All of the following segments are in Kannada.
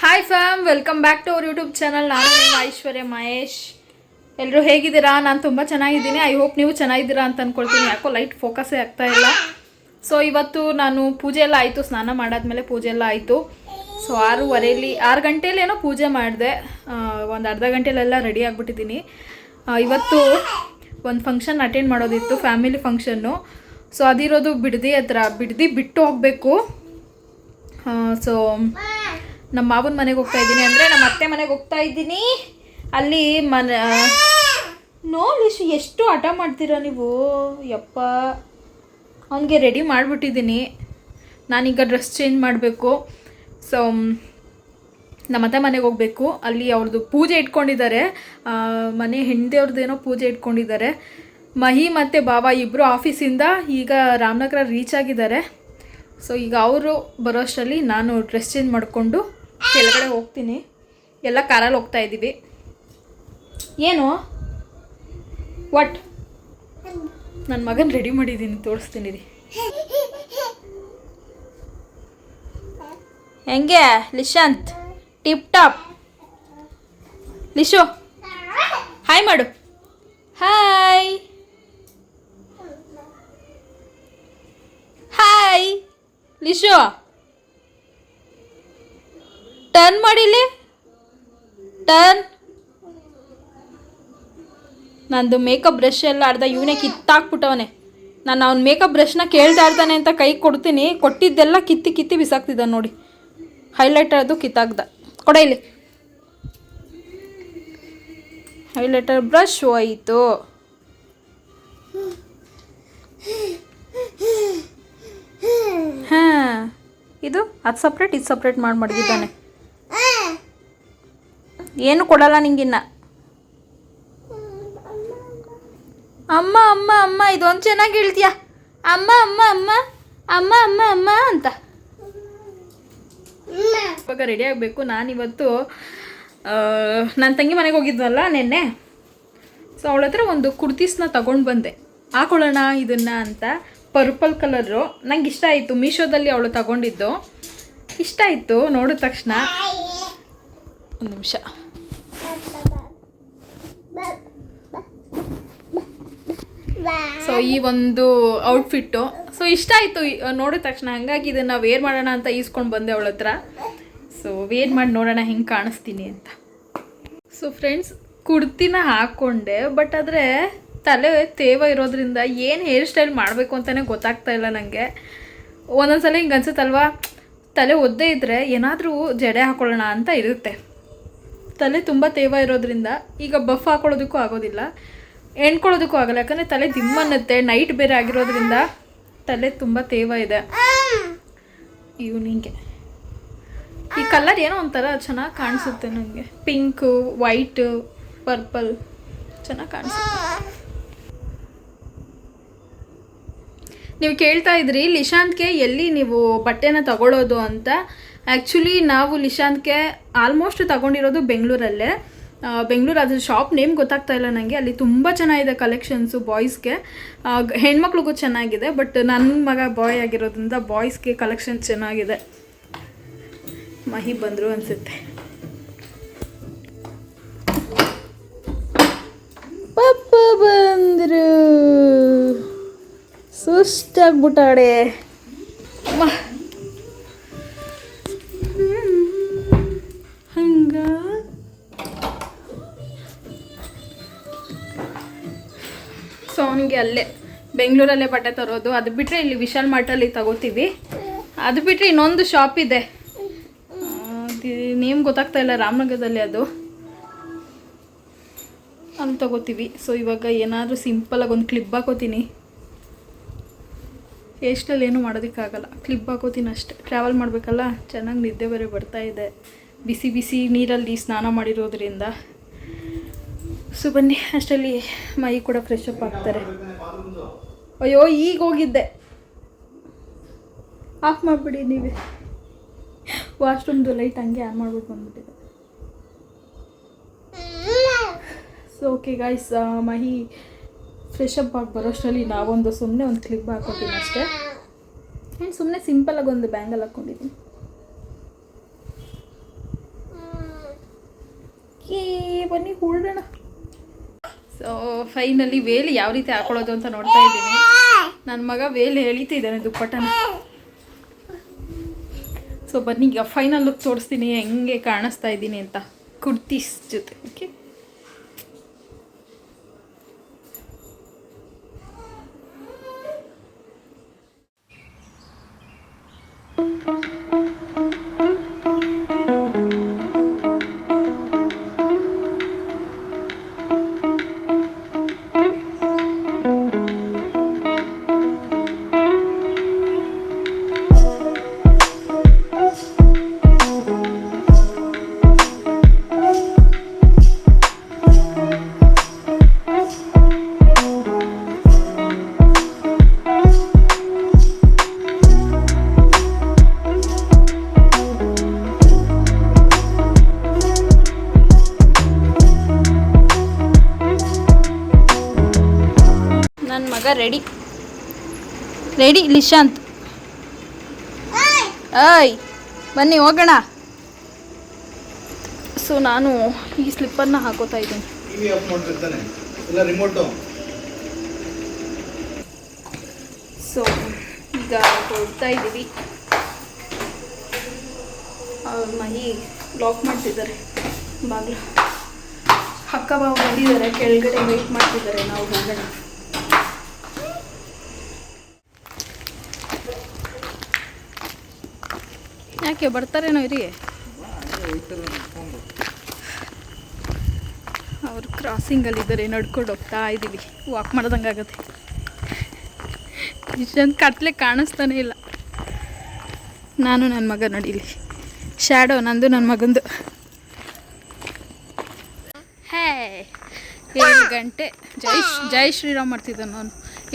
Hi fam welcome back to our YouTube channel ನಾನು ನಿಮ್ಮ ಐಶ್ವರ್ಯ ಮಹೇಶ್. ಎಲ್ಲರೂ ಹೇಗಿದ್ದೀರಾ? ನಾನು ತುಂಬ ಚೆನ್ನಾಗಿದ್ದೀನಿ. ಐ ಹೋಪ್ ನೀವು ಚೆನ್ನಾಗಿದ್ದೀರಾ ಅಂತ ಅಂದ್ಕೊಳ್ತೀನಿ ಯಾಕೋ ಲೈಟ್ ಫೋಕಸ್ಸೇ ಆಗ್ತಾ ಇಲ್ಲ. ಸೊ ಇವತ್ತು ನಾನು ಪೂಜೆ ಎಲ್ಲ ಆಯಿತು. ಸ್ನಾನ ಮಾಡಾದ್ಮೇಲೆ ಪೂಜೆ ಎಲ್ಲ ಆಯಿತು. ಸೊ ಆರೂವರೆಯಲ್ಲಿ ಆರು ಗಂಟೆಯಲ್ಲಿ ಪೂಜೆ ಮಾಡಿದೆ. ಒಂದು ಅರ್ಧ ಗಂಟೆಲೆಲ್ಲ ರೆಡಿ ಆಗಿಬಿಟ್ಟಿದ್ದೀನಿ. ಇವತ್ತು ಒಂದು ಫಂಕ್ಷನ್ ಅಟೆಂಡ್ ಮಾಡೋದಿತ್ತು ಫ್ಯಾಮಿಲಿ ಫಂಕ್ಷನ್ನು ಸೊ ಅದಿರೋದು ಬಿಡದಿ ಹತ್ರ, ಬಿಡದಿ ಬಿಟ್ಟು ಹೋಗಬೇಕು. ಸೊ ನಮ್ಮ ಮಾವನ ಮನೆಗೆ ಹೋಗ್ತಾ ಇದ್ದೀನಿ ಅಂದರೆ ನಮ್ಮ ಅತ್ತೆ ಮನೆಗೆ ಹೋಗ್ತಾ ಇದ್ದೀನಿ. ಅಲ್ಲಿ ಮನ ನೋಡಿ ಎಷ್ಟು ಹಠ ಮಾಡ್ತೀರಾ ನೀವು? ಯಪ್ಪ. ಅವನಿಗೆ ರೆಡಿ ಮಾಡಿಬಿಟ್ಟಿದ್ದೀನಿ. ನಾನೀಗ ಡ್ರೆಸ್ ಚೇಂಜ್ ಮಾಡಬೇಕು. ಸೊ ನಮ್ಮ ಅತ್ತೆ ಮನೆಗೆ ಹೋಗಬೇಕು. ಅಲ್ಲಿ ಅವ್ರದ್ದು ಪೂಜೆ ಇಟ್ಕೊಂಡಿದ್ದಾರೆ. ಮನೆ ಏನೋ ಪೂಜೆ ಇಟ್ಕೊಂಡಿದ್ದಾರೆ. ಮಹಿ ಮತ್ತು ಬಾಬಾ ಇಬ್ಬರು ಆಫೀಸಿಂದ ಈಗ ರಾಮನಗರ ರೀಚ್ ಆಗಿದ್ದಾರೆ. ಸೊ ಈಗ ಅವರು ಬರೋಷ್ಟರಲ್ಲಿ ನಾನು ಡ್ರೆಸ್ ಚೇಂಜ್ ಮಾಡಿಕೊಂಡು ಕೆಳಗಡೆ ಹೋಗ್ತೀನಿ. ಎಲ್ಲ ಕಾರಲ್ಲಿ ಹೋಗ್ತಾ ಇದ್ದೀವಿ. ಏನು? ವಾಟ್ ನನ್ನ ಮಗನ ರೆಡಿ ಮಾಡಿದ್ದೀನಿ ತೋರಿಸ್ತೀನಿ ರೀ. ಹೆಂಗೆ? Lishanth, tip top. ಲಿಶೋ, ಹಾಯ್ ಮಾಡು. ಹಾಯ್. ಹಾಯ್. ಲಿಶು. ಟರ್ನ್ ಮಾಡಿಲಿ ಟರ್ನ್ ನಂದು ಮೇಕಪ್ ಬ್ರಷ್ ಎಲ್ಲ ಅರ್ಧ ಇವನೇ ಕಿತ್ತಾಕ್ಬಿಟ್ಟವನೆ. ನಾನು ಅವ್ನ ಮೇಕಪ್ ಬ್ರಷ್ನ ಕೇಳ್ತಾ ಇರ್ತಾನೆ ಅಂತ ಕೈ ಕೊಡ್ತೀನಿ. ಕೊಟ್ಟಿದ್ದೆಲ್ಲ ಕಿತ್ತಿ ಕಿತ್ತಿ ಬಿಸಾಕ್ತಿದ್ದ ನೋಡಿ. ಹೈಲೈಟರ್ ಅದು ಕಿತ್ತಾಕ್ದ. ಕೊಡ ಹೈಲೈಟರ್ ಬ್ರಷ್ ಹೋಯಿತು. ಹಾಂ. ಇದು ಅದು ಸಪ್ರೇಟ್ ಇದು ಸಪ್ರೇಟ್ ಮಾಡಿ ಮಡಗಿದ್ದಾನೆ ಏನು ಕೊಡಲ್ಲ ನಿಂಗಿನ್ನ. ಅಮ್ಮ ಅಮ್ಮ ಅಮ್ಮ, ಇದೊಂದು ಚೆನ್ನಾಗಿ ಹೇಳ್ತೀಯ? ಅಮ್ಮ ಅಮ್ಮ ಅಮ್ಮ ಅಮ್ಮ ಅಮ್ಮ ಅಮ್ಮ ಅಂತ. ಇವಾಗ ರೆಡಿ ಆಗಬೇಕು. ನಾನಿವತ್ತು ನನ್ನ ತಂಗಿ ಮನೆಗೆ ಹೋಗಿದ್ವಲ್ಲ ನಿನ್ನೆ. ಸೊ ಅವಳ ಹತ್ರ ಒಂದು ಕುರ್ತೀಸ್ನ ತಗೊಂಡು ಬಂದೆ. ಹಾಕೊಳ್ಳೋಣ ಇದನ್ನ ಅಂತ. Purple colour. ನಂಗೆ ಇಷ್ಟ ಆಯಿತು. ಮೀಶೋದಲ್ಲಿ ಅವಳು ತಗೊಂಡಿದ್ದು. ಇಷ್ಟ ಆಯಿತು. ನೋಡಿದ ತಕ್ಷಣ. ಒಂದು ನಿಮಿಷ. ಸೊ ಈ ಒಂದು ಔಟ್ಫಿಟ್ಟು ಸೊ ಇಷ್ಟ ಆಯಿತು. ನೋಡಿದ ತಕ್ಷಣ ಹಂಗಾಗಿ ಇದನ್ನು ವೇರ್ ಮಾಡೋಣ ಅಂತ ಈಸ್ಕೊಂಡು ಬಂದೆ ಅವಳ ಹತ್ರ. ಸೊ ವೇರ್ ಮಾಡಿ ನೋಡೋಣ ಹೆಂಗೆ ಕಾಣಿಸ್ತೀನಿ ಅಂತ. ಸೊ ಫ್ರೆಂಡ್ಸ್ ಕುರ್ತಿನ ಹಾಕ್ಕೊಂಡೆ ಬಟ್ ಆದರೆ ತಲೆ ತೇವ ಇರೋದ್ರಿಂದ ಏನು ಹೇರ್ ಸ್ಟೈಲ್ ಮಾಡಬೇಕು ಅಂತಲೇ ಗೊತ್ತಾಗ್ತಾ ಇಲ್ಲ ನನಗೆ ಒಂದೊಂದ್ಸಲ ಹಿಂಗೆ ಅನ್ಸುತ್ತಲ್ವಾ? ತಲೆ ಒದ್ದೇ ಇದ್ದರೆ ಏನಾದರೂ ಜಡೆ ಹಾಕೊಳ್ಳೋಣ ಅಂತ ಇರುತ್ತೆ. ತಲೆ ತುಂಬ ತೇವ ಇರೋದ್ರಿಂದ ಈಗ ಬಫ್ ಹಾಕೊಳ್ಳೋದಕ್ಕೂ ಆಗೋದಿಲ್ಲ. ಎಣ್ಕೊಳ್ಳೋದಕ್ಕೂ ಆಗಲ್ಲ. ಯಾಕಂದರೆ ತಲೆ ದಿಮ್ಮನ್ನುತ್ತೆ ನೈಟ್ ಬೇರೆ ಆಗಿರೋದ್ರಿಂದ ತಲೆ ತುಂಬ ತೇವ ಇದೆ. ಇವ್ನಿಂಗೆ ಈ ಕಲರ್ ಏನೋ ಒಂಥರ ಚೆನ್ನಾಗಿ ಕಾಣಿಸುತ್ತೆ ನನಗೆ ಪಿಂಕು ವೈಟು ಪರ್ಪಲ್ ಚೆನ್ನಾಗಿ ಕಾಣಿಸುತ್ತೆ. ನೀವು ಕೇಳ್ತಾ ಇದ್ರಿ ಲಿಶಾಂತ್ಗೆ ಎಲ್ಲಿ ನೀವು ಬಟ್ಟೆನ ತಗೊಳ್ಳೋದು ಅಂತ. ಆ್ಯಕ್ಚುಲಿ ನಾವು ಲಿಶಾಂತ್ಗೆ ಆಲ್ಮೋಸ್ಟ್ ತಗೊಂಡಿರೋದು ಬೆಂಗಳೂರಲ್ಲೇ. ಬೆಂಗಳೂರು ಅದ್ರ ಶಾಪ್ ನೇಮ್ ಗೊತ್ತಾಗ್ತಾ ಇಲ್ಲ ನನಗೆ ಅಲ್ಲಿ ತುಂಬ ಚೆನ್ನಾಗಿದೆ ಕಲೆಕ್ಷನ್ಸು ಬಾಯ್ಸ್ಗೆ ಹೆಣ್ಮಕ್ಳಿಗೂ ಚೆನ್ನಾಗಿದೆ ಬಟ್ ನನ್ನ ಮಗ ಬಾಯ್ ಆಗಿರೋದ್ರಿಂದ ಬಾಯ್ಸ್ಗೆ ಕಲೆಕ್ಷನ್ ಚೆನ್ನಾಗಿದೆ. ಮಹಿ ಬಂದರು ಅನಿಸುತ್ತೆ. ಪಪ್ಪ ಬಂದರು. ಸುಸ್ತಾಗ್ಬಿಟ್ಟಾಡೆ ಅವನಿಗೆ ಅಲ್ಲೇ ಬೆಂಗಳೂರಲ್ಲೇ ಬಟ್ಟೆ ತರೋದು. ಅದು ಬಿಟ್ಟರೆ ಇಲ್ಲಿ ವಿಶಾಲ್ ಮಾರ್ಟಲ್ಲಿ ತಗೋತೀವಿ. ಅದು ಬಿಟ್ಟರೆ ಇನ್ನೊಂದು ಶಾಪ್ ಇದೆ. ನೇಮ್ ಗೊತ್ತಾಗ್ತಾ ಇಲ್ಲ, ರಾಮನಗರದಲ್ಲಿ ಅದು. ಅಲ್ಲಿ ತಗೋತೀವಿ. ಸೊ ಇವಾಗ ಏನಾದರೂ ಸಿಂಪಲಾಗಿ ಒಂದು ಕ್ಲಿಪ್ ಹಾಕೋತೀನಿ. ಎಷ್ಟಲ್ಲಿ ಏನೂ ಮಾಡೋದಕ್ಕಾಗಲ್ಲ. ಕ್ಲಿಪ್ ಹಾಕೋತೀನಿ ಅಷ್ಟೆ. ಟ್ರಾವೆಲ್ ಮಾಡಬೇಕಲ್ಲ? ಚೆನ್ನಾಗಿ ನಿದ್ದೆ ಬೇರೆ ಬರ್ತಾ ಇದೆ. ಬಿಸಿ ಬಿಸಿ ನೀರಲ್ಲಿ ಸ್ನಾನ ಮಾಡಿರೋದ್ರಿಂದ. ಸೊ ಬನ್ನಿ, ಅಷ್ಟರಲ್ಲಿ ಮೈ ಕೂಡ ಫ್ರೆಶ್ ಅಪ್ ಆಗ್ತಾರೆ. ಅಯ್ಯೋ, ಈಗ ಹೋಗಿದ್ದೆ. ಆಫ್ ಮಾಡಿಬಿಡಿ ನೀವೇ. ವಾಶ್ರೂಮ್ದು ಲೈಟ್ ಹಂಗೆ ಆನ್ ಮಾಡ್ಬಿಟ್ಟು ಬಂದ್ಬಿಟ್ಟಿದೆ. So okay guys Mahi fresh up ಆಗಿ ಬರೋಷ್ಟರಲ್ಲಿ ನಾವೊಂದು ಸುಮ್ಮನೆ ಒಂದು ಕ್ಲಿಪ್ ಹಾಕೋತೀನಿ ಅಷ್ಟೇ. ಆ್ಯಂಡ್ ಸುಮ್ಮನೆ ಸಿಂಪಲಾಗಿ ಒಂದು ಬ್ಯಾಂಗಲ್ ಹಾಕ್ಕೊಂಡಿದ್ದೀನಿ ಬನ್ನಿ ಹೂಡೋಣ ಸೊ ಫೈನಲಿ ವೇಲ್ ಯಾವ ರೀತಿ ಹಾಕೊಳ್ಳೋದು ಅಂತ ನೋಡ್ತಾ ಇದ್ದೀನಿ. ನನ್ನ ಮಗ ವೇಲ್ ಎಳಿತಿದ್ದಾನೆ ದುಪ್ಪಟ್ಟನ ಸೊ ಬನ್ನಿ, ಈಗ ಫೈನಲ್ ಲುಕ್ ತೋರಿಸ್ತೀನಿ, ಹೆಂಗೆ ಕಾಣಿಸ್ತಾ ಇದ್ದೀನಿ ಅಂತ. ಕುರ್ತೀಸ್ ಜೊತೆ ಓಕೆ ನನ್ನ ರೆಡಿ ಐ ಏಯ್ ಬನ್ನಿ ಹೋಗೋಣ. ಸೊ ನಾನು ಈ ಸ್ಲಿಪ್ಪನ್ನು ಹಾಕೋತಾ ಇದ್ದೀನಿ. ಸೊ ಈಗ ಹೋಗ್ತಾ ಇದ್ದೀವಿ. ಅವ್ರ ಮಹಿ ಲಾಕ್ ಮಾಡ್ತಿದ್ದಾರೆ. ಬಾಗಿಲು. ಅಕ್ಕ ಬಾವು ಬಂದಿದ್ದಾರೆ. ಕೆಳಗಡೆ ವೆಯ್ಟ್ ಮಾಡ್ತಿದ್ದಾರೆ. ನಾವು ಹೋಗೋಣ. ಯಾಕೆ ಬರ್ತಾರೇನೋ ಇರಿ. ಅವ್ರು ಕ್ರಾಸಿಂಗಲ್ಲಿದ್ದಾರೆ ನಡ್ಕೊಂಡು ಹೋಗ್ತಾ ಇದ್ದೀವಿ ವಾಕ್ ಮಾಡ್ದಂಗೆ ಆಗುತ್ತೆ. ಇಷ್ಟೊಂದು ಕತ್ಲೆ ಕಾಣಿಸ್ತಾನೆ ಇಲ್ಲ. ನಾನು ನನ್ನ ಮಗ ನಡೀಲಿ. ಶ್ಯಾಡೋ ನಂದು ನನ್ನ ಮಗಂದು. ಹೇ, ಏಳು ಗಂಟೆ. ಜೈ ಜೈ ಶ್ರೀರಾಮ್ ಮಾಡ್ತಿದ್ದ ನಾನು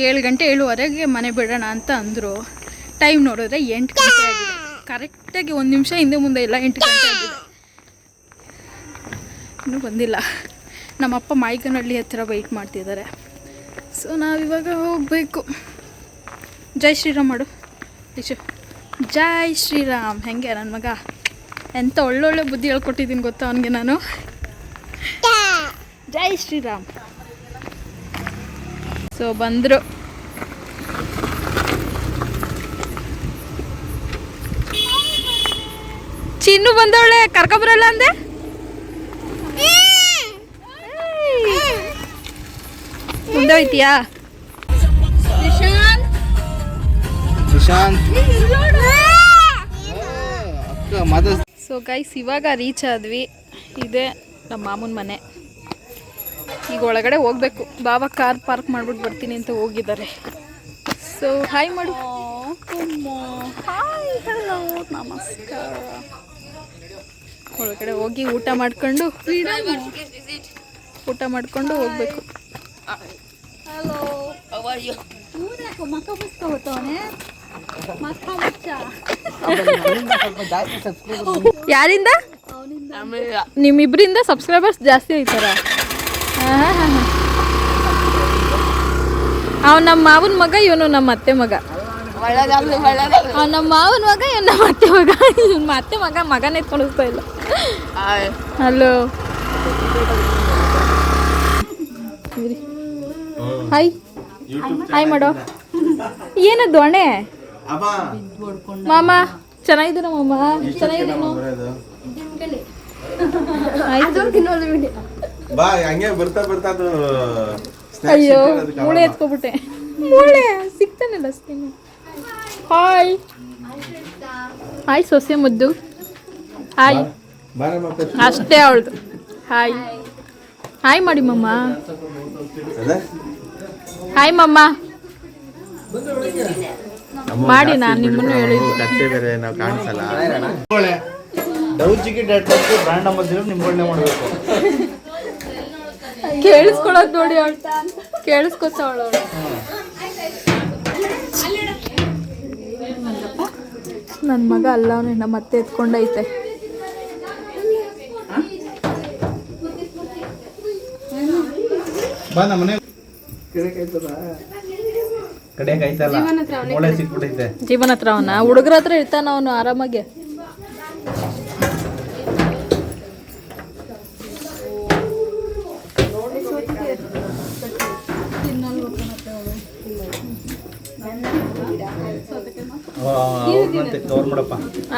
ಏಳು ಗಂಟೆ ಏಳುವರೆಗೆ ಮನೆ ಬಿಡೋಣ ಅಂತ ಅಂದರು. ಟೈಮ್ ನೋಡಿದ್ರೆ ಎಂಟು ಗಂಟೆ ಆಗಿದೆ. ಕರೆಕ್ಟಾಗಿ ಒಂದು ನಿಮಿಷ ಹಿಂದೆ ಮುಂದೆ ಇಲ್ಲ ಎಂಟು ಗಂಟೆ ಆಗಿದೆ. ಇನ್ನೂ ಬಂದಿಲ್ಲ. ನಮ್ಮಪ್ಪ ಮಾಯ್ಕನಹಳ್ಳಿ ಹತ್ತಿರ ವೆಯ್ಟ್ ಮಾಡ್ತಿದ್ದಾರೆ. ಸೊ ನಾವಿವಾಗ ಹೋಗಬೇಕು. ಜೈ ಶ್ರೀರಾಮ್ ಮಾಡು. ಇಶು ಜೈ ಶ್ರೀರಾಮ್. ಹೆಂಗೆ ನನ್ನ ಮಗ? ಎಂಥ ಒಳ್ಳೊಳ್ಳೆ ಬುದ್ಧಿ ಹೇಳ್ಕೊಟ್ಟಿದ್ದೀನಿ ಗೊತ್ತಾ ಅವನಿಗೆ ನಾನು? ಜೈ ಶ್ರೀರಾಮ್. ಸೊ ಬಂದರು. ಚಿನ್ನು ಬಂದವಳೆ ಕರ್ಕೊಬರಲ್ಲ ಅಂದೆ? ಮುಂದೆ ಹೋಯ್ತೀಯಾ ಸೊ ಗೈಸ್ ಇವಾಗ ರೀಚ್ ಆದ್ವಿ. ಇದೆ ನಮ್ಮ ಮಾಮೂನ್ ಮನೆ. ಈಗ ಒಳಗಡೆ ಹೋಗ್ಬೇಕು. ಬಾಬಾ ಕಾರ್ ಪಾರ್ಕ್ ಮಾಡ್ಬಿಟ್ಟು ಬರ್ತೀನಿ ಅಂತ ಹೋಗಿದ್ದಾರೆ. ಸೊ ಹಾಯ್ ಮಾಡು. ಹಾಯ್ ಹಲೋ ನಮಸ್ಕಾರ. ಒಳಗಡೆ ಹೋಗಿ ಊಟ ಮಾಡ್ಕೊಂಡು ಊಟ ಮಾಡ್ಕೊಂಡು ಹೋಗ್ಬೇಕು. ಯಾರಿಂದ? ನಿಮ್ಮಿಬ್ಬರಿಂದ ಸಬ್ಸ್ಕ್ರೈಬರ್ಸ್ ಜಾಸ್ತಿ ಆಯ್ತಾರ ಅವ್ನು ನಮ್ಮ ಮಾವನ ಮಗ ಇವನು ನಮ್ಮ ಅತ್ತೆ ಮಗ. ನಮ್ಮ ಮಾವನ ಮಗ ಏನ್ ನಮ್ಮ ಅತ್ತೆ ಮಗ? ಇವ್ನ ಅತ್ತೆ ಮಗ ಮಗನೇ ಹೋಗ್ತಾ ಇಲ್ಲ. ಹಲೋ ಹಾಯ್ ಹಾಯ್ ಮಾಡೋ. ಏನು ದೊಣೆ ಅಮ್ಮ. ಮಾಮ ಚೆನ್ನಾಗಿದ್ದೀನ ಮಾಮ? ಚೆನ್ನಾಗಿದ್ದೀನೋ ಆಯ್ತು. ಬಾ ಹಂಗೆ ಬರ್ತಾ ಬರ್ತಾ ಅದು snacks ಅಯ್ಯೋ ಇಟ್ಟಿರೋದು ಮೂಳೆ ಎತ್ಕೊಬಿಟ್ಟೆ. ಮೂಳೆ ಸಿಗ್ತಾನಲ್ಲ ಸ್ಕಿನ್ ಹಾಯ್ ಹಾಯ್ ಸೊಸೆ ಮುದ್ದು. ಹಾಯ್. ಅಷ್ಟೇ ಅವಳದು. ಹಾಯ್ ಹಾಯ್ ಮಾಡಿ ಮಮ್ಮ. ಹಾಯ್ ಮಮ್ಮ. ಮಾಡಿ ನಾನು ನಿಮ್ಮನ್ನು ಹೇಳಿದ್ವಿ ಹೇಳಿದ್ದು. ಬೇರೆ ನಾವು ಕಾಣಿಸಲ್ಲ. ಡವ್ ಚಿಕ್ಕಿ ಡೆಟ್ ಬ್ರ್ಯಾಂಡ್ ಅಂಬಾಸಿಡರ್ ನಿಮ್ಗಳನ್ನೇ ಮಾಡಬೇಕು. ಕೇಳಿಸ್ಕೊಳೋದು ನೋಡಿ ಅವಳು. ಕೇಳಿಸ್ಕೊತ ಅವಳು ನನ್ನ ಮಗ ಅಲ್ಲ ಅವನೇ ನಮ್ಮ ಅತ್ತೆ ಎತ್ಕೊಂಡೈತೆ. ಜೀವನ ಹತ್ರ ಅವನ? ಹುಡುಗರ ಹತ್ರ ಇರ್ತಾನ ಅವನು ಆರಾಮಾಗಿ?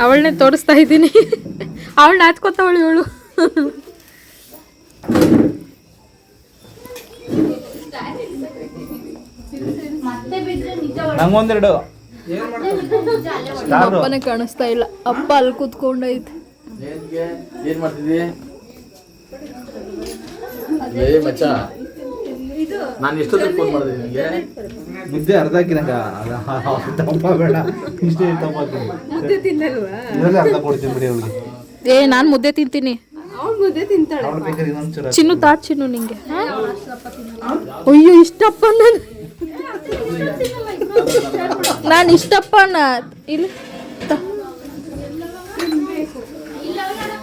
ಅವಳನ್ನೇ ತೋರಿಸ್ತಾ ಇದ್ದೀನಿ. ಅವಳು ನಾಚ್ಕೋತಾವಳು ಇವಳು. ನಂಗೊಂದೆರಡು. ಅಪ್ಪನೇ ಕಾಣಿಸ್ತಾ ಇಲ್ಲ. ಅಪ್ಪ ಅಲ್ಲಿ ಕೂತ್ಕೊಂಡೈತೆ. ಏನ್ ಮಾಡ್ತಿದ್ದೀ? ಏ ಮಚ್ಚ. ನಾನು ಎಷ್ಟೊತ್ತಿಗೆ ಫೋನ್ ಮಾಡಿದೆ ನಿಮಗೆ ಮುದ್ದೆ ಅರ್ಧ ಹಾಕಿ ನಂಗೆ ದಪ್ಪ ಬೇಡ. ಇಷ್ಟೇ ದಪ್ಪ ಹಾಕಿನಿ ಇದರಲ್ಲಿ ಅರ್ಧ ಕೊಡ್ತೀನಿ ಬಿಡಿ ಅವ್ಳಿಗೆ. ಏ ನಾನು ಮುದ್ದೆ ತಿಂತೀನಿ. ಅವ್ಳು ಬೇಕಾದ್ರೆ ಇನ್ನೊಂದು ಚೂರು ಚಿನ್ನು ತಾಟ್ ಚಿನ್ನು ನಿಂಗೆ. ಅಯ್ಯೋ ಇಷ್ಟಪ್ಪ ನಾನು ನಾನು ಇಷ್ಟಪ್ಪ ಇಲ್ಲಿ.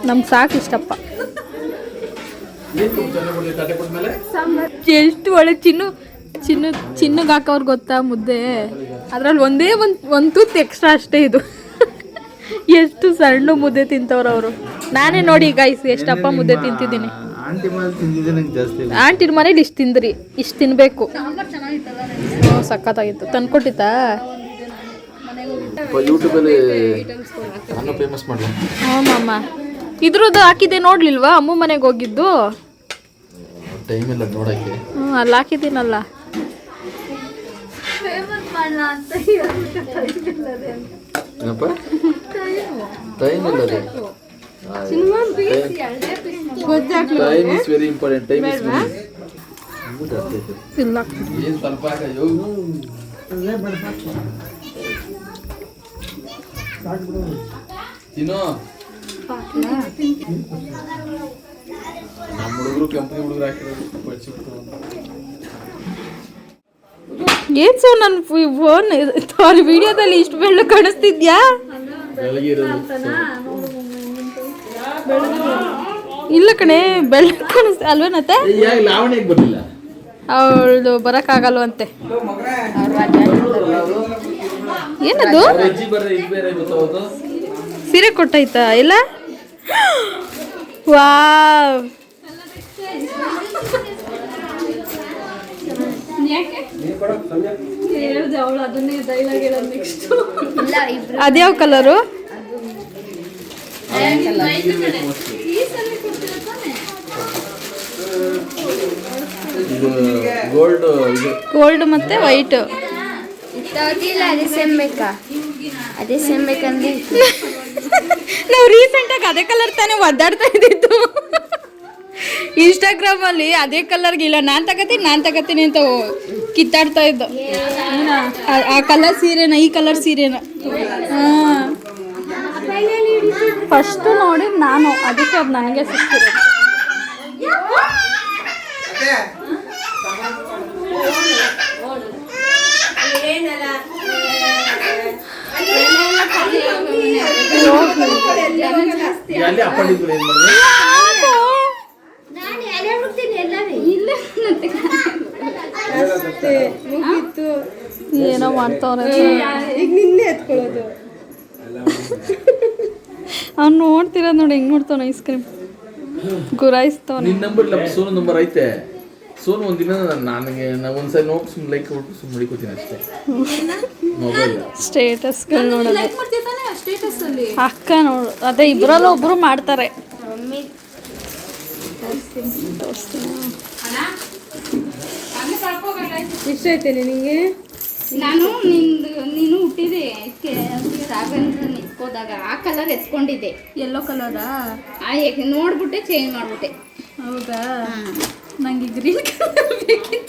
ನಮ್ಗೆ ಸಾಕು ಇಷ್ಟಪ್ಪ. ಎಷ್ಟು ಒಳ್ಳೆ ಚಿನ್ನು ಚಿನ್ನ ಚಿನ್ನಗೆ ಹಾಕೋರ್ ಗೊತ್ತಾ ಮುದ್ದೆ? ಅದ್ರಲ್ಲಿ ಒಂದೇ ಒಂದು ಒಂದು ತೂತ್ ಎಕ್ಸ್ಟ್ರಾ ಅಷ್ಟೇ ಇದು. ಎಷ್ಟು ಸಣ್ಣ ಮುದ್ದೆ ತಿಂತವ್ರು ಅವರು. ನಾನೇ ನೋಡಿ ಗೈಸ್ ಎಷ್ಟಪ್ಪ ಮುದ್ದೆ ತಿಂತಿದ್ದೀನಿ. ಆಂಟಿ ಮನೇಲಿ ಇಷ್ಟು ತಿಂದ್ರಿ ಇಷ್ಟು ತಿನ್ಬೇಕು. ಹ್ಞೂ, ಸಖತ್ತಾಗಿತ್ತು. ತಂದ್ಕೊಟ್ಟಿತ್ತಾ? ಯೂಟ್ಯೂಬಲ್ಲಿ ಅಲ್ಲಿ ಫೇಮಸ್ ಮಾಡಿ ಹ್ಞೂ ಮಾಮ. ಇದ್ರದ್ದು ಹಾಕಿದ್ದೆ ನೋಡ್ಲಿಲ್ವಾ? ಅಮ್ಮ ಮನೆಗೆ ಹೋಗಿದ್ದು. ಟೈಮ್ ಇಲ್ಲ ನೋಡಕ್ಕೆ. ಹ್ಞೂ ಅಲ್ಲಿ ಹಾಕಿದ್ದೀನಲ್ಲ. ಏನಪ್ಪ? ಟೈಮ್ ಇಲ್ಲ ರೀ. Time is very important time is ಇಲ್ಲ. ಏನು ಸ್ವಲ್ಪ ಅಯ್ಯೋ ತಿನ್ನೋ ನಮ್ಮ ಹುಡುಗರು ಹುಡುಗರು ಹಾಕಿರೋದು ಏನ್ ಸರ್ ನನ್ನ ಫೋನ್ ಸಾರಿ ವಿಡಿಯೋದಲ್ಲಿ ಇಷ್ಟು ಬೆಳ್ಳು ಕಾಣಿಸ್ತಿದ್ಯಾ? ಇಲ್ಲ ಕಣೆ ಬೆಳ್ಳು ಕಾಣಿಸ್ತ ಅಲ್ವೇನತ್ತೆ ಅವಳದು ಬರೋಕ್ಕಾಗಲ್ವಂತೆ. ಏನದು? ಸೀರೆ ಕೊಟ್ಟೈತಾ? ಇಲ್ಲ? ವಾವ್. ಅದ್ಯಾವ ಕಲರು ಗೋಲ್ಡ್ ಮತ್ತೆ ವೈಟ್ ಅದೇ ಸೇಮ್ ಬೇಕಾ? ಅದೇ ಸೆಮ್ಬೇಕಂದ್ರೆ ನಾವು ರೀಸೆಂಟಾಗಿ ಅದೇ ಕಲರ್ ತಾನೇ ಒದ್ದಾಡ್ತಾ ಇದ್ದಿದ್ದು. ಇನ್ಸ್ಟಾಗ್ರಾಮ್ ಅಲ್ಲಿ ಅದೇ ಕಲರ್ಗೆ ಇಲ್ಲ ನಾನ್ ತಗತೀನಿ ನಾನ್ ತಗತೀನಿ ಅಂತ ಕಿತ್ತಾಡ್ತಾ ಇದ್ದ. ಆ- ಕಲರ್ ಸೀರೆನ ಈ ಕಲರ್ ಸೀರೆನ. ಫಸ್ಟ್ ನೋಡಿ ನಾನು ಅದಕ್ಕೆ ಅದು ನನಗೆ ಸಿಕ್ತಿರೋದು ಅಲ್ಲಿ ಏನು ನಾನು ಎಲೆ ಎಲ್ಲವೇ ಇಲ್ಲ ಏನೋ ಮಾಡ್ತಾವ್ರೆ. ಅವ್ನು ನೋಡ್ತಿರೋದು ನೋಡಿ ಹೆಂಗ್ ನೋಡ್ತಾವ್ ಐಸ್ ಕ್ರೀಮ್ ಗುರಾಯಿಸ್ತವನೆ. ನಿನ್ನ ನಂಬರ್ ಇಲ್ಲ ಸೋನು ನಂಬರ್ ಐತೆ. ಸೋನು ಒಂದಿನ ನನಗೆ ನಾನು ಒಂದ್ಸರಿ ನೋಡಿ ಸುಮ್ಮನೆ ಲೈಕ್ ಕೊಟ್ಟು ಸುಮ್ಮನೆ ಮಡಿಕೋತೀನಿ ಅಷ್ಟೇ ಮೊಬೈಲ್ ಸ್ಟೇಟಸ್ಗಳು ನೋಡೋದು. ಅಕ್ಕ ನೋಡು ಅದೇ ಇಬ್ರಲ್ಲ ಒಬ್ರು ಮಾಡ್ತಾರೆ. ನಾನು ನಿಂದು ನೀನು ಹುಟ್ಟಿದೆ. ಸಾಗಂತ್ರ ನಿಂತ್ಕೋದಾಗ ಆ ಕಲರ್ ಎತ್ಕೊಂಡಿದ್ದೆ. ಎಲ್ಲೋ ಕಲರಾ ನೋಡ್ಬಿಟ್ಟೆ ಚೇಂಜ್ ಮಾಡ್ಬಿಟ್ಟೆ. ಹೌದಾ? ನಂಗೆ ಗ್ರೀನ್ ಕಲರ್ ಬೇಕಿತ್ತು.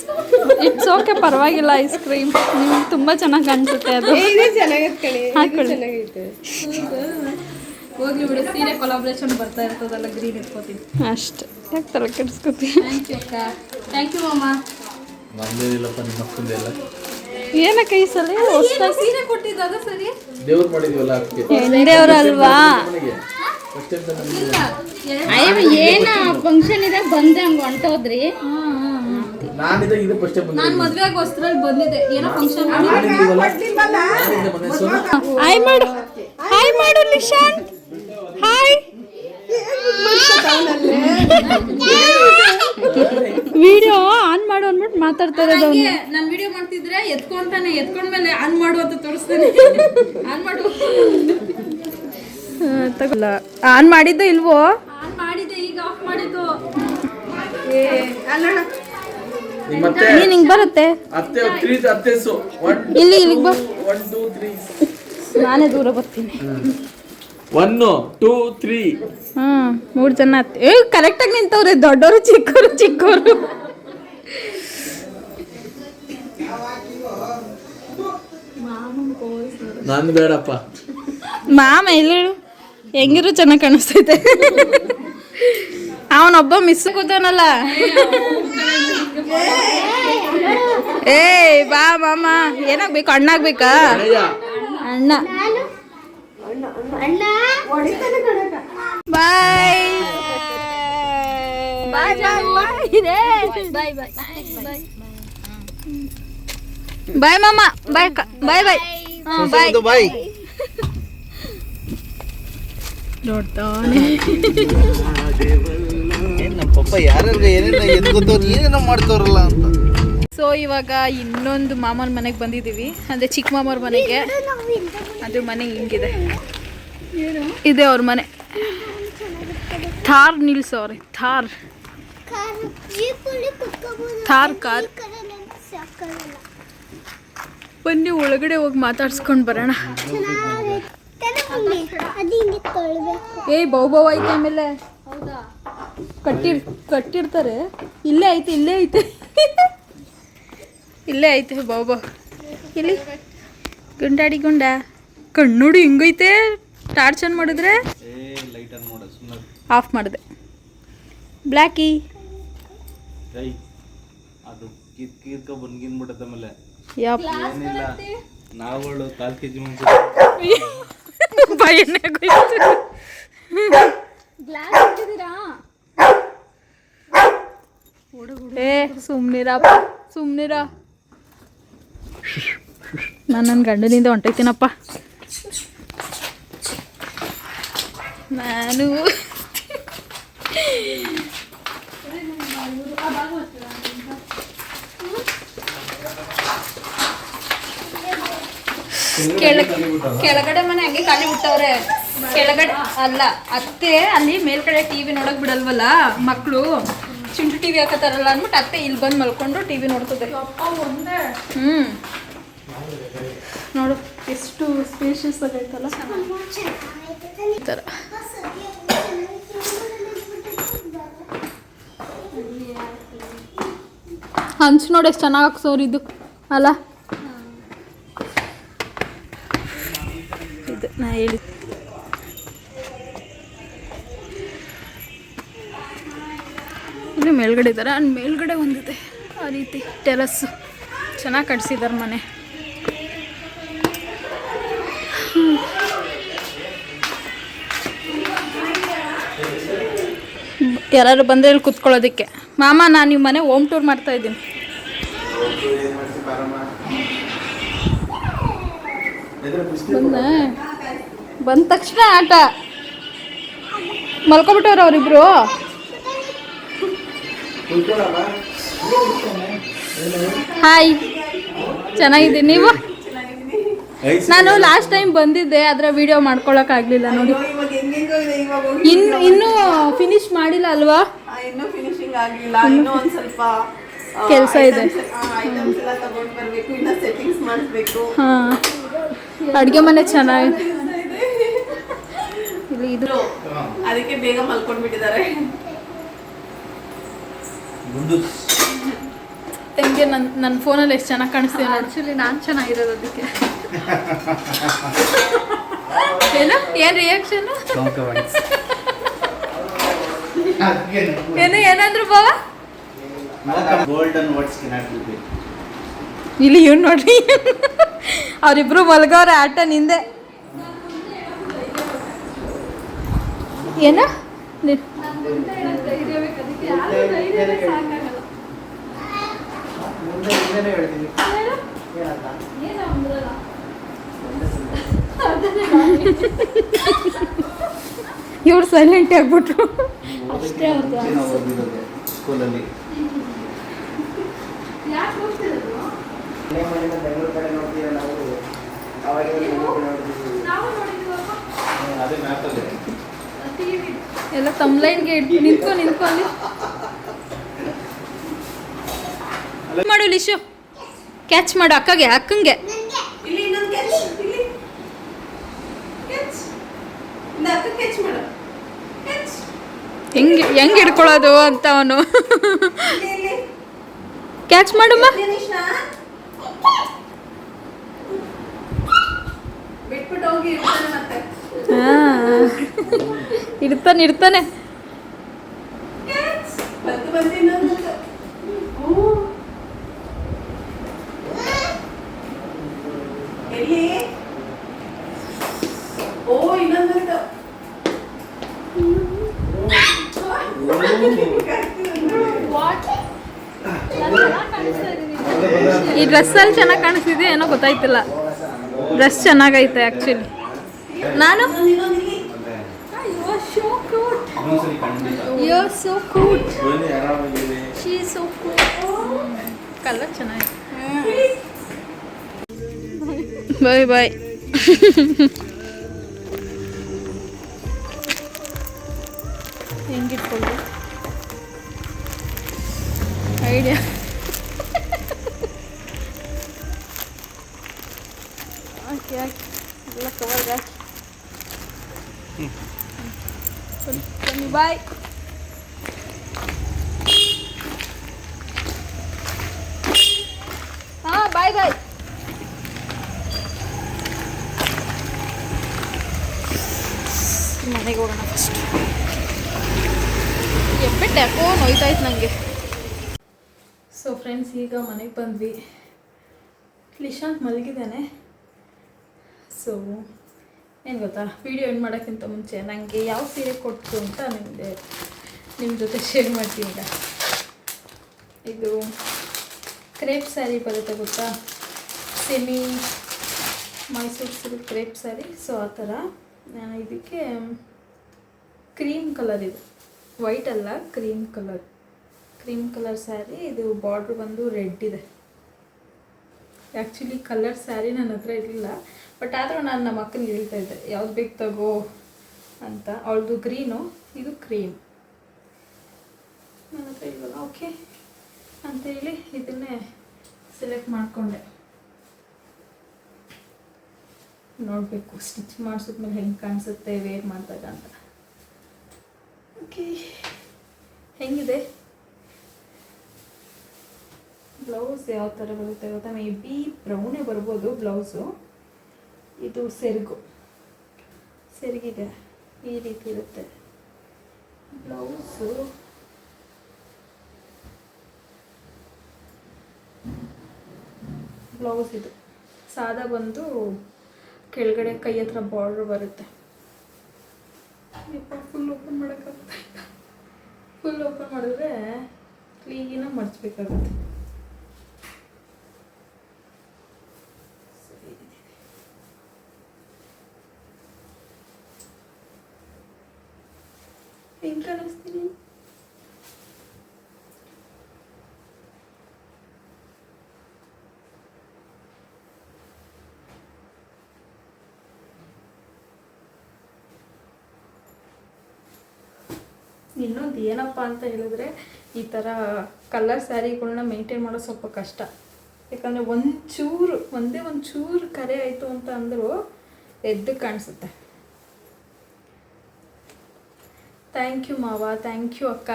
ಇಟ್ಸ್ ಓಕೆ ಪರವಾಗಿಲ್ಲ ಐಸ್ ಕ್ರೀಮ್ ನಿಮ್ಗೆ ತುಂಬ ಚೆನ್ನಾಗಿ ಕಾಣಿಸುತ್ತೆ ಅದು. ಹಾಕೊಳ್ಳಿ ಹೋಗ್ಲಿ ಬಿಡು ಸೀರೆ ಕೊಲಾಬ್ರೇಷನ್ ಬರ್ತಾ ಇರ್ತದಲ್ಲ ಗ್ರೀನ್ ಎತ್ಕೋತೀನಿ. ಅಷ್ಟೇ. ಯಾಕೆ ತಲೆ ಕೆಡಿಸ್ಕೊತೀನಿ ಥ್ಯಾಂಕ್ ಯು ಅಕ್ಕ. ಥ್ಯಾಂಕ್ ಯು ಮಾಮ. ನಮ್ದೇನಿಲ್ಲಪ್ಪ ನಿಮ್ಮ ಅಕ್ಕಂದೆ ಎಲ್ಲ ಏನಕ್ಕೆ ಈ ಸಲ? ಹೊಸ್ದಾಗಿ ಸೀರೆ ಕೊಟ್ಟಿದ್ದ ಸರಿ? ದೇವ್ರು ಮಾಡಿದೀವಲ್ಲ ಅದಕ್ಕೆ ಹೆಂಡೆಯವ್ರಲ್ವಾ ಮನೆಗೆ. ಫಸ್ಟ್ ಟೈಮ್ ಏನ ಫಂಕ್ಷನ್ ಇದೆ ಬಂದೆ ಹಂಗ ಹೊಂಟೋದ್ರಿ? ಇದು ಫಸ್ಟ್ ಬಂದಿದ್ದೆ. ಮದ್ವೆಗೆ ಹೊಸ್ತ್ರಲ್ಲಿ ಬಂದಿದೆ ಏನೋ ಫಂಕ್ಷನ್ ಹಾಯ್ ಮಾಡು ಹಾಯ್ ಮಾಡು ನಿಶಾಂತ್ ಹಾಯ್ ವಿಡಿಯೋ ಆನ್ ಮಾಡು ಅಂದ್ಬಿಟ್ಟು ಮಾತಾಡ್ತಾ ಇರೋದು ಅವ್ನು. ನಾನು ವಿಡಿಯೋ ಮಾಡ್ತಿದ್ರೆ ಎತ್ಕೊಂತಾನೆ ಎತ್ಕೊಂಡ್ಮೇಲೆ ಆನ್ ಮಾಡು ಅಂತ ತೋರಿಸ್ತಾನೆ. ಆನ್ ಮಾಡು. ತಗೊಲ್ಲ ಆನ್ ಮಾಡಿದ್ದೆ ಇಲ್ವೋ? ಆನ್ ಮಾಡಿದ್ದೆ ಈಗ ಆಫ್ ಮಾಡಿದ್ದು. ಏ ಅಲ್ಲಣ್ಣ ನೀನ್ ಹಿಂಗ್ ಬರುತ್ತೆ. ಇಲ್ಲಿ ಇಲ್ಲಿಗೆ ಬಾ. ನಾನೇ ದೂರ ಬರ್ತೀನಿ. ಒನ್ ಟೂ ತ್ರೀ ಹ್ಮ್ ಮೂರ್ ಜನ ಏ ಕರೆಕ್ಟಾಗಿ ನಿಂತವ್ರೆ. ದೊಡ್ಡವರು ಚಿಕ್ಕವರು ಚಿಕ್ಕವರು ನಾನು ಬೇಡಪ್ಪ. ಮಾಮ ಎಲ್ಲಿ ಹೆಂಗಿರು ಚೆನ್ನಾಗಿ ಕಾಣಿಸ್ತೈತೆ. ಅವನೊಬ್ಬ ಮಿಸ್ ಕೂತಾನಲ್ಲ ಏಯ್ ಬಾ ಮಾಮ ಏನಾಗ್ಬೇಕು? ಅಣ್ಣಾಗ್ಬೇಕಾ? ಅಯ್ಯ ಅಣ್ಣ. ಬಾಯ್. ಬಾಯ್ ಮಾಮ. ಬಾಯ್ ಬಾಯ್ ಬಾಯ್. ಬಾಯ್. ಬಾಯ್. ನೋಡ್ತಾನೆ ಪಪ್ಪ ಯಾರ್ಯಾರಿಗೆ ಏನೇನ ಏನೇನೋ ಮಾಡ್ತವ್ರಲ್ಲ ಅಂತ. ಸೊ ಇವಾಗ ಇನ್ನೊಂದು ಮಾಮನ ಮನೆಗೆ ಬಂದಿದ್ದೀವಿ ಅಂದರೆ ಚಿಕ್ಕ ಮಾಮರ ಮನೆಗೆ. ಅದು ಮನೆ ಹಿಂಗಿದೆ. ಇದೆ ಅವ್ರ ಮನೆ. ಥಾರ್ ನಿಲ್ಸವ್ರೆ ಥಾರ್. ಥಾರ್ ಕಾರ್. ಬನ್ನಿ ಒಳಗಡೆ ಹೋಗಿ ಮಾತಾಡ್ಸ್ಕೊಂಡು ಬರೋಣ. ಏಯ್ ಬೌ ಬೌ ಐತೆ ಆಮೇಲೆ. ಕಟ್ಟಿರ್ ಕಟ್ಟಿರ್ತಾರೆ. ಇಲ್ಲೇ ಐತೆ ಇಲ್ಲೇ ಐತೆ. ಇಲ್ಲೇ ಐತೆ ಬಾಬಾ ಬೌ. ಇಲ್ಲಿ. ಗುಂಡಾಡಿ ಗುಂಡ. ಕಣ್ಣುಡಿ ಹಿಂಗೈತೆ. ಟಾರ್ಚ್ ಆನ್ ಮಾಡಿದ್ರೆ ಏ ಲೈಟ್ ಆನ್ ಮಾಡ ಸುಮ್ಮನೆ ಆಫ್ ಮಾಡಿದೆ. ಬ್ಲ್ಯಾಕಿ ಅದು ಕಿತ್ ಕಿರ್ಕ ಬಂದ್ಗಿನ್ಬಿಟ್ಟದ ಆಮೇಲೆ. ಯಪ್ಪ ಏನಿಲ್ಲ. ನಾವುಗಳು ಕಾಲ್ ಕೆಜಿ ಮುಂಚೆ. ಭಯನೇ ಆಗೋಯ್ತು ಗ್ಲಾಸ್ ಇಟ್ಟಿದ್ದೀರಾ ಏ ಸುಮ್ನಿರಪ್ಪ ಸುಮ್ನಿರಾ. ನಾನು ನನ್ನ ಗಂಡನಿಂದ ಹೊಂಟೈತೀನಪ್ಪ ನಾನು. ಕೆಳಗೆ, ಕೆಳಗಡೆ ಮನೆ ಹಂಗೆ ಖಾಲಿ ಬಿಟ್ಟವ್ರೆ. ಕೆಳಗಡೆ ಅಲ್ಲ, ಅತ್ತೆ ಅಲ್ಲಿ ಮೇಲ್ಗಡೆ ಟಿವಿ ನೋಡಕ್ ಬಿಡಲ್ವಲ್ಲ ಮಕ್ಕಳು ಚಿಂಟು ಟಿವಿ ಹಾಕತಾರಲ್ಲ ಅನ್ಬಿಟ್ಟು ಅತ್ತೆ ಇಲ್ಲಿ ಬಂದು ಮಲ್ಕೊಂಡು ಟಿವಿ ನೋಡ್ತದೆ. ಹ್ಞೂ ನೋಡು ಎಷ್ಟು ಸ್ಪೇಷಿಯಸ್ ಆಗೈತಲ್ಲ ಈ ಥರ ಹಂಚು ನೋಡಿ ಎಷ್ಟು ಚೆನ್ನಾಗಿ ಹಾಕ್ಸೋರಿದ್ದು ಅಲ್ಲ. ಮೇಲ್ಗಡೆ ಇದ್ದಾರೆ ಅಂಡ್ ಮೇಲ್ಗಡೆ ಒಂದಿದೆ. ಆ ರೀತಿ ಟೆರಸ್ಸು ಚೆನ್ನಾಗಿ ಕಟ್ಸಿದ್ದಾರೆ ಮನೆ. ಯಾರು ಬಂದರೆ ಇಲ್ಲಿ ಕುತ್ಕೊಳ್ಳೋದಕ್ಕೆ. ಮಾಮ, ನಾನು ನಿಮ್ಮ ಮನೆ ಹೋಮ್ ಟೂರ್ ಮಾಡ್ತಾ ಇದ್ದೀನಿ. ಬಂದ ತಕ್ಷಣ ಆಟ. ಮಲ್ಕೊಬಿಟ್ಟವ್ರ ಅವರಿಬ್ರು. ಹಾಯ್. ಚೆನ್ನಾಗಿದ್ದೀನಿ ನೀವು? ನಾನು ಲಾಸ್ಟ್ ಟೈಮ್ ಬಂದಿದ್ದೆ ಅದರ ವಿಡಿಯೋ ಮಾಡ್ಕೊಳಕ್ಕಾಗಲಿಲ್ಲ ನೋಡಿ. ಇನ್ನು ಇನ್ನೂ ಫಿನಿಶ್ ಮಾಡಿಲ್ಲ ಅಲ್ವಾ? ಕೆಲಸ ಫಿನಿಶಿಂಗ್ ಆಗಿಲ್ಲ ಇನ್ನೂ ಒಂದ್ ಸ್ವಲ್ಪ ಕೆಲ್ಸ ಇದೆ. ಅಡುಗೆ ಮನೆ ಚೆನ್ನಾಗಿದೆ ಇಲ್ಲಿ ಇದು ಅದಕ್ಕೆ ಬೇಗ ಮಲ್ಕೊಂಡ್ಬಿಟ್ಟಿದ್ದಾರೆ. ಹೆಂಗೆ ನನ್ನ ನನ್ನ ಫೋನಲ್ಲಿ ಎಷ್ಟು ಚೆನ್ನಾಗಿ ಕಾಣಿಸ್ತೀವಿ ಆ್ಯಕ್ಚುಲಿ ನಾನು ಚೆನ್ನಾಗಿರೋದು ಅದಕ್ಕೆ. ಏನು? ಏನು ರಿಯಾಕ್ಷನು ಏನು ಏನಂದ್ರು ಬಾವ ಗೋಲ್ಡನ್ ವರ್ಡ್ಸ್ ಇಲ್ಲಿ ಇವ್ನು ನೋಡ್ರಿ. ಅವರಿಬ್ರು ಮಲಗೋರ ಆಟ ನಿಂದೆ. ಏನ? ನಿ- ಇವ್ರು ಸೈಲೆಂಟ್ ಆಗ್ಬಿಟ್ರು. ಸ್ಕೂಲಲ್ಲಿ. ಅದೇ ಮ್ಯಾಪಲ್ಲಿ ಎಲ್ಲ ತಮ್ಲೈನ್ಗೆ ನಿಂತ್ಕೊ ನಿಂತ್ಕೊ ಅಲ್ಲಿ ಮಾಡು ಲಿಶು ಕ್ಯಾಚ್ ಮಾಡು ಅಕ್ಕಗೆ ಅಕ್ಕಂಗೆ. ಹೆಂಗೆ ಹೆಂಗೆ ಹಿಡ್ಕೊಳ್ಳೋದು ಅಂತ ಅವನು. ಕ್ಯಾಚ್ ಮಾಡಮ್ಮ. ಹೋಗಿ ಇರ್ತಾನೆ ಇನ್ನೊಂದು ಓ ಇನ್ನೊಂದು ಈ ಡ್ರೆಸ್ ಅಲ್ಲಿ ಚೆನ್ನಾಗಿ ಕಾಣಿಸ್ತಿದೆ ಏನೋ ಗೊತ್ತಾಯ್ತಿಲ್ಲ. ಡ್ರೆಸ್ ಚೆನ್ನಾಗೈತೆ ಆಕ್ಚುಲಿ ನಾನು? ಕಲರ್ ಖಂಡಿತ. ಬಾಯ್ ಬಾಯ್ ಹೆಂಗಿಟ್ಕೊಳ್ಳಿ ಐಡಿಯಾ ಹಾಕಿ ಹಾಕಿ ಎಲ್ಲ ಕವರ್ಗೆ ಹಾಕಿ ಬನ್ನಿ ಬನ್ನಿ ಬಾಯ್ ಹಾಂ ಬಾಯ್ ಬಾಯ್ ಮನೆಗೆ ಹೋಗೋಣ ಫಸ್ಟ್ ಎಬ್ಬೆಟ್ಟು ಯಾಕೋ ನೋಯ್ತಾಯ್ತು ನನಗೆ ಸೊ ಫ್ರೆಂಡ್ಸ್ ಈಗ ಮನೆಗೆ ಬಂದ್ವಿ. ಲಿಶಾಂತ್ ಮಲಗಿದ್ದಾನೆ. ಸೊ ಏನು ಗೊತ್ತಾ? ವೀಡಿಯೋ ಎಂಡ್ ಮಾಡೋಕ್ಕಿಂತ ಮುಂಚೆ ನನಗೆ ಯಾವ ಸೀರೆ ಕೊಟ್ಟು ಅಂತ ನಿಮಗೆ ನಿಮ್ಮ ಜೊತೆ ಶೇರ್ ಮಾಡ್ತೀನಿ ಇದು ಕ್ರೇಪ್ ಸ್ಯಾರಿ ಬರುತ್ತೆ ಗೊತ್ತಾ? Semi Mysore silk crepe sari so ಆ ಥರ. ಇದಕ್ಕೆ ಕ್ರೀಮ್ ಕಲರ್ ಇದು. ವೈಟ್ ಅಲ್ಲ cream colour cream colour sari ಇದು ಬಾರ್ಡ್ರ್ ಬಂದು ರೆಡ್ ಇದೆ. ಆ್ಯಕ್ಚುಲಿ ಕಲರ್ ಸ್ಯಾರಿ ನನ್ನ ಹತ್ರ ಇರಲಿಲ್ಲ ಬಟ್ ಆದರೂ ನಾನು ನಮ್ಮ ಅಕ್ಕನ ಹೇಳ್ತಾ ಇದ್ದೆ, ಯಾವ್ದು ಬೇಕು ತಗೋ ಅಂತ. ಅವಳದು ಗ್ರೀನು ಇದು ಕ್ರೀಮ್ ನನ್ನ ಹತ್ರ ಇಲ್ವಲ್ಲ ಓಕೆ ಅಂತೇಳಿ ಇದನ್ನೇ ಸೆಲೆಕ್ಟ್ ಮಾಡಿಕೊಂಡೆ. ನೋಡಬೇಕು ಸ್ಟಿಚ್ ಮಾಡಿಸಿದ್ಮೇಲೆ ಹೆಂಗೆ ಕಾಣಿಸುತ್ತೆ ವೇರ್ ಮಾಡಿದಾಗ ಅಂತ. ಓಕೆ ಹೆಂಗಿದೆ? ಬ್ಲೌಸ್ ಯಾವ ಥರ ಬರುತ್ತೆ ಗೊತ್ತಾ? ಮೇ ಬಿ ಬ್ರೌನೇ ಬರ್ಬೋದು ಬ್ಲೌಸು ಇದು ಸೆರಗು. ಸೆರಗಿದೆ. ಈ ರೀತಿ ಇರುತ್ತೆ. ಬ್ಲೌಸು ಬ್ಲೌಸ್ ಇದು. ಸಾದಾ ಬಂದು ಕೆಳಗಡೆ ಕೈ ಹತ್ರ ಬಾರ್ಡ್ರ್ ಬರುತ್ತೆ. ಫುಲ್ ಓಪನ್ ಮಾಡೋಕ್ಕಾಗ ಫುಲ್ ಓಪನ್ ಮಾಡಿದ್ರೆ ಕ್ಲೀನಾಗಿ ಮಡಿಸ್ಬೇಕಾಗುತ್ತೆ ಹೆಂಗೆ ಕಾಣಿಸ್ತೀನಿ ಇನ್ನೊಂದು ಏನಪ್ಪ ಅಂತ ಹೇಳಿದ್ರೆ ಈ ಥರ ಕಲರ್ ಸ್ಯಾರಿಗಳನ್ನ ಮೇಂಟೈನ್ ಮಾಡೋದು ಸ್ವಲ್ಪ ಕಷ್ಟ. ಯಾಕಂದರೆ ಒಂಚೂರು, ಒಂದೇ ಒಂದು ಚೂರು ಕರೆ ಆಯಿತು ಅಂತ ಅಂದರೂ ಎದ್ದು ಕಾಣಿಸುತ್ತೆ. ಥ್ಯಾಂಕ್ ಯು ಮಾವ ಥ್ಯಾಂಕ್ ಯು ಅಕ್ಕ.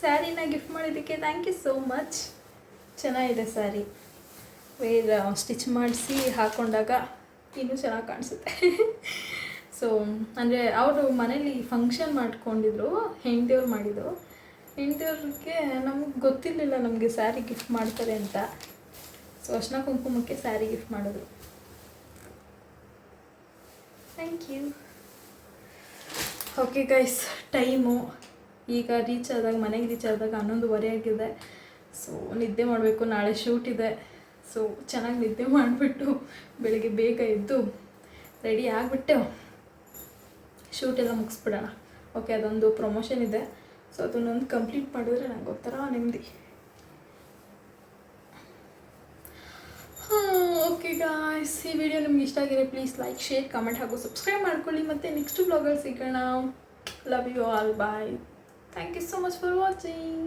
ಸ್ಯಾರಿನ ಗಿಫ್ಟ್ ಮಾಡಿದ್ದಕ್ಕೆ ಥ್ಯಾಂಕ್ ಯು ಸೋ ಮಚ್ ಚೆನ್ನಾಗಿದೆ ಸ್ಯಾರಿ. ವೇರ್ ಸ್ಟಿಚ್ ಮಾಡಿಸಿ ಹಾಕೊಂಡಾಗ ಇನ್ನೂ ಚೆನ್ನಾಗಿ ಕಾಣಿಸುತ್ತೆ. ಸೊ ಅಂದರೆ ಅವರು ಮನೇಲಿ ಫಂಕ್ಷನ್ ಮಾಡ್ಕೊಂಡಿದ್ರು, ಹೆಂಡತಿಯವ್ರು ಮಾಡಿದ್ರು. ಹೆಂಡತಿಯವ್ರಿಗೆ ನಮಗೆ ಗೊತ್ತಿರಲಿಲ್ಲ ನಮಗೆ ಸ್ಯಾರಿ ಗಿಫ್ಟ್ ಮಾಡ್ತಾರೆ ಅಂತ. ಸೊ ಅರ್ಶನ ಕುಂಕುಮಕ್ಕೆ ಸ್ಯಾರಿ ಗಿಫ್ಟ್ ಮಾಡಿದ್ರು. Thank you okay guys time ಈಗ ರೀಚ್ ಆದಾಗ, ಮನೆಗೆ ರೀಚ್ ಆದಾಗ ಹನ್ನೊಂದುವರೆ ಆಗಿದೆ. ಸೊ ನಿದ್ದೆ ಮಾಡಬೇಕು. ನಾಳೆ ಶೂಟ್ ಇದೆ. ಸೊ ಚೆನ್ನಾಗಿ ನಿದ್ದೆ ಮಾಡಿಬಿಟ್ಟು ಬೆಳಿಗ್ಗೆ ಬೇಗ ಎದ್ದು ರೆಡಿ ಆಗಿಬಿಟ್ಟು. ಶೂಟ್ ಎಲ್ಲ ಮುಗಿಸ್ಬಿಡೋಣ. ಓಕೆ ಅದೊಂದು ಪ್ರಮೋಷನ್ ಇದೆ. ಸೊ ಅದನ್ನೊಂದು ಕಂಪ್ಲೀಟ್ ಮಾಡಿದ್ರೆ ನಂಗೆ ಗೊತ್ತಾರ ನೆಮ್ಮದಿ. ಓಕೆ ಗಾಯ್ಸ್ ಈ ವಿಡಿಯೋ ನಿಮ್ಗೆ ಇಷ್ಟ ಆಗಿದೆ ಪ್ಲೀಸ್ ಲೈಕ್ ಶೇರ್ ಕಮೆಂಟ್ ಹಾಗೂ ಸಬ್ಸ್ಕ್ರೈಬ್ ಮಾಡ್ಕೊಳ್ಳಿ. ಮತ್ತು ನೆಕ್ಸ್ಟ್ ಬ್ಲಾಗಲ್ಲಿ ಸಿಗೋಣ. Love you all bye thank you so much for watching